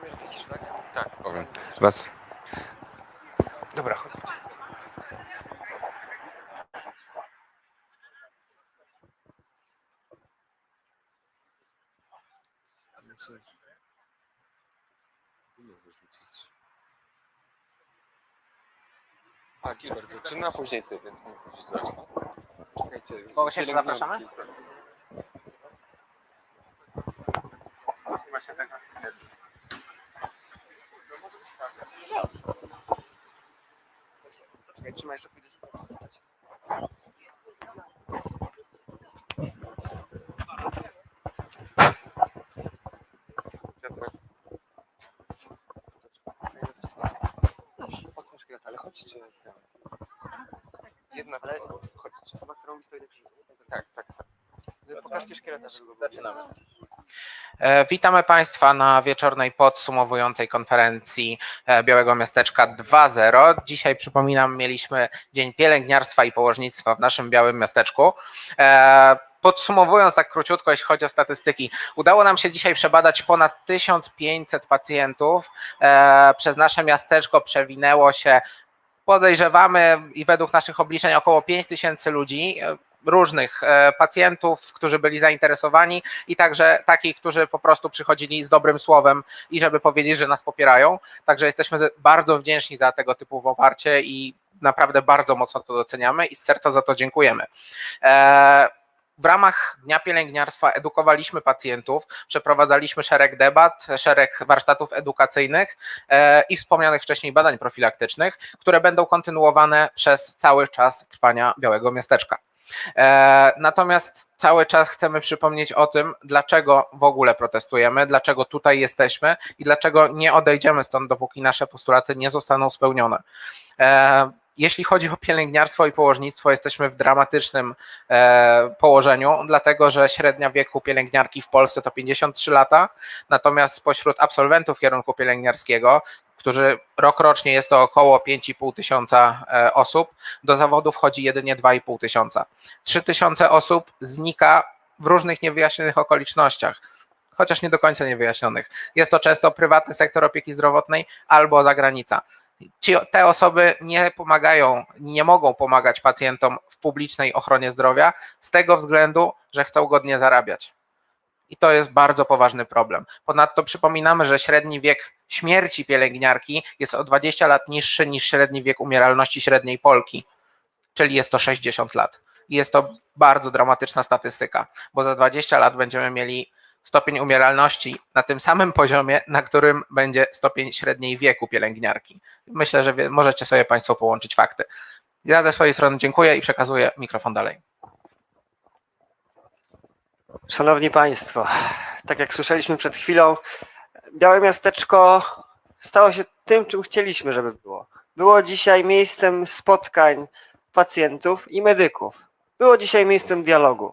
Powiem widzisz, tak? Tak, powiem. Raz. Dobra, chodź. A, Gilbert zaczyna, a później ty, więc później zacznę. Czekajcie. Kogoś jeszcze zapraszamy? Właśnie tak Czekaj, trzymaj jeszcze na szkielet, ale chodźcie. Jednak, Ale- chodźcie. Osoba, którą mi stoi najbliżej. Tak, tak, tak. Pokażcie szkieleta. Zaczynamy. E, Witamy Państwa na wieczornej podsumowującej konferencji e, Białego Miasteczka 2.0. Dzisiaj przypominam, mieliśmy Dzień Pielęgniarstwa i Położnictwa w naszym Białym Miasteczku. E, Podsumowując tak króciutko, jeśli chodzi o statystyki, udało nam się dzisiaj przebadać ponad 1500 pacjentów. Przez nasze miasteczko przewinęło się, podejrzewamy i według naszych obliczeń około 5000 ludzi, e, różnych e, pacjentów, którzy byli zainteresowani i także takich, którzy po prostu przychodzili z dobrym słowem i żeby powiedzieć, że nas popierają. Także jesteśmy bardzo wdzięczni za tego typu poparcie i naprawdę bardzo mocno to doceniamy i z serca za to dziękujemy. E, W ramach Dnia Pielęgniarstwa edukowaliśmy pacjentów, przeprowadzaliśmy szereg debat, szereg warsztatów edukacyjnych e, i wspomnianych wcześniej badań profilaktycznych, które będą kontynuowane przez cały czas trwania Białego Miasteczka. E, Natomiast cały czas chcemy przypomnieć o tym, dlaczego w ogóle protestujemy, dlaczego tutaj jesteśmy i dlaczego nie odejdziemy stąd, dopóki nasze postulaty nie zostaną spełnione. E, Jeśli chodzi o pielęgniarstwo i położnictwo, jesteśmy w dramatycznym e, położeniu, dlatego że średnia wieku pielęgniarki w Polsce to 53 lata, natomiast spośród absolwentów kierunku pielęgniarskiego, którzy rokrocznie jest to około 5,5 tysiąca e, osób, do zawodu wchodzi jedynie 2,5 tysiąca. 3 tysiące osób znika w różnych niewyjaśnionych okolicznościach, chociaż nie do końca niewyjaśnionych. Jest to często prywatny sektor opieki zdrowotnej albo zagranica. Ci, te osoby nie pomagają, nie mogą pomagać pacjentom w publicznej ochronie zdrowia z tego względu, że chcą godnie zarabiać. I to jest bardzo poważny problem. Ponadto przypominamy, że średni wiek śmierci pielęgniarki jest o 20 lat niższy niż średni wiek umieralności średniej Polki, czyli jest to 60 lat. I jest to bardzo dramatyczna statystyka, bo za 20 lat będziemy mieli stopień umieralności na tym samym poziomie, na którym będzie stopień średniej wieku pielęgniarki. Myślę, że możecie sobie Państwo połączyć fakty. Ja ze swojej strony dziękuję i przekazuję mikrofon dalej. Szanowni Państwo, tak jak słyszeliśmy przed chwilą, Białe Miasteczko stało się tym, czym chcieliśmy, żeby było. Było dzisiaj miejscem spotkań pacjentów i medyków. Było dzisiaj miejscem dialogu.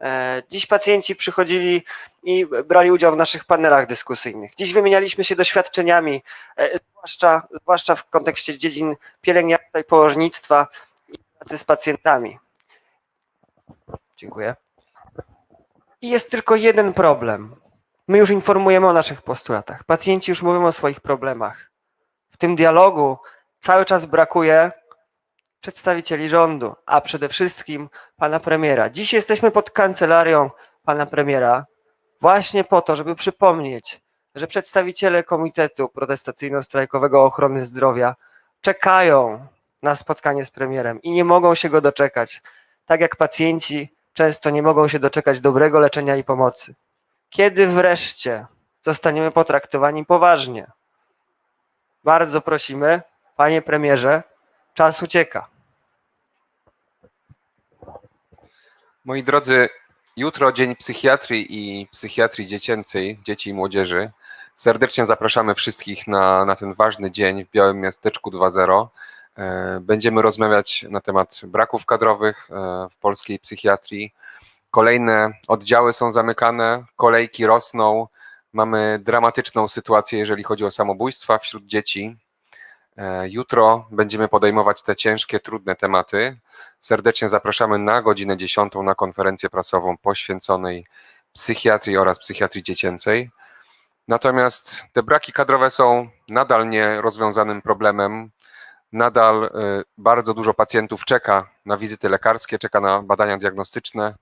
E, Dziś pacjenci przychodzili i brali udział w naszych panelach dyskusyjnych. Dziś wymienialiśmy się doświadczeniami, e, zwłaszcza, zwłaszcza w kontekście dziedzin pielęgniarstwa i położnictwa i pracy z pacjentami. Dziękuję. I jest tylko jeden problem. My już informujemy o naszych postulatach. Pacjenci już mówią o swoich problemach. W tym dialogu cały czas brakuje przedstawicieli rządu, a przede wszystkim pana premiera. Dziś jesteśmy pod kancelarią pana premiera właśnie po to, żeby przypomnieć, że przedstawiciele Komitetu Protestacyjno-Strajkowego Ochrony Zdrowia czekają na spotkanie z premierem i nie mogą się go doczekać. Tak jak pacjenci często nie mogą się doczekać dobrego leczenia i pomocy. Kiedy wreszcie zostaniemy potraktowani poważnie? Bardzo prosimy, panie premierze, czas ucieka. Moi drodzy, jutro Dzień Psychiatrii i Psychiatrii Dziecięcej, Dzieci i Młodzieży. Serdecznie zapraszamy wszystkich na, na ten ważny dzień w Białym Miasteczku 2.0. E, Będziemy rozmawiać na temat braków kadrowych e, w polskiej psychiatrii. Kolejne oddziały są zamykane, kolejki rosną. Mamy dramatyczną sytuację, jeżeli chodzi o samobójstwa wśród dzieci. E, Jutro będziemy podejmować te ciężkie, trudne tematy. Serdecznie zapraszamy na godzinę 10 na konferencję prasową poświęconej psychiatrii oraz psychiatrii dziecięcej. Natomiast te braki kadrowe są nadal nierozwiązanym problemem. Nadal y, bardzo dużo pacjentów czeka na wizyty lekarskie, czeka na badania diagnostyczne.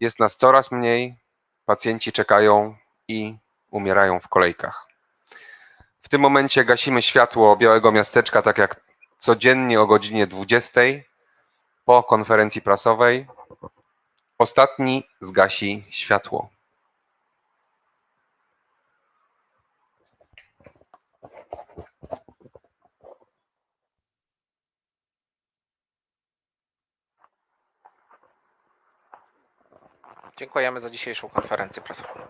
Jest nas coraz mniej, pacjenci czekają i umierają w kolejkach. W tym momencie gasimy światło Białego Miasteczka, tak jak codziennie o godzinie 20 po konferencji prasowej. Ostatni zgasi światło. Dziękujemy za dzisiejszą konferencję prasową.